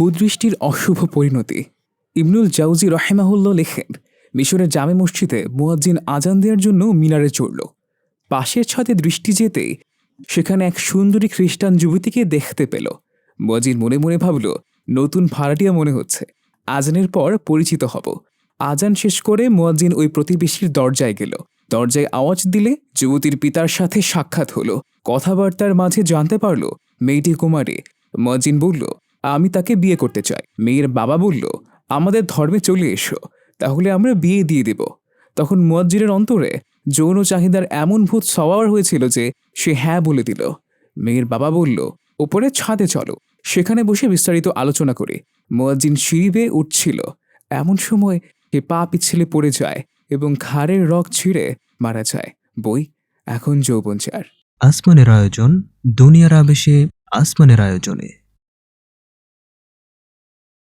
কুদৃষ্টির অশুভ পরিণতি। ইবনুল জাউজি রহেমাহুল্লাহ লেখেন, মিশরের জামে মসজিদে মুয়াজ্জিন আজান দেওয়ার জন্য মিনারে চড়ল। পাশের ছাদে দৃষ্টি যেতেই সেখানে এক সুন্দরী খ্রিস্টান যুবতীকে দেখতে পেল। মুয়াজ্জিন মনে মনে ভাবল, নতুন ভাড়াটিয়া মনে হচ্ছে। আজানের পর পরিচিত হব। আজান শেষ করে মুয়াজ্জিন ওই প্রতিবেশীর দরজায় গেল। দরজায় আওয়াজ দিলে যুবতীর পিতার সাথে সাক্ষাৎ হলো। কথাবার্তার মাঝে জানতে পারল, মেয়েটি কুমারী। মুয়াজ্জিন বলল আমি তাকে বিয়ে করতে চাই। মেয়ের বাবা বলল, আমাদের ধর্মে চলে এসো, তাহলে আমরা বিয়ে দিয়ে দেব। তখন মুয়াজ্জিনের অন্তরে যৌন চাহিদার এমন ভূত সওয়ার হয়েছিল যে সে হ্যাঁ বলে দিল। মেয়ের বাবা বলল, ওপরে ছাদে চলো, সেখানে বসে বিস্তারিত আলোচনা করে। মুয়াজ্জিন সিঁড়ি উঠছিল। এমন সময় সে পা পিছলে পড়ে যায় এবং ঘাড়ের রক ছিঁড়ে মারা যায়। বই, এখন যৌবন চার আসমানের আয়োজন, দুনিয়ার আবেশে আসমানের আয়োজনে।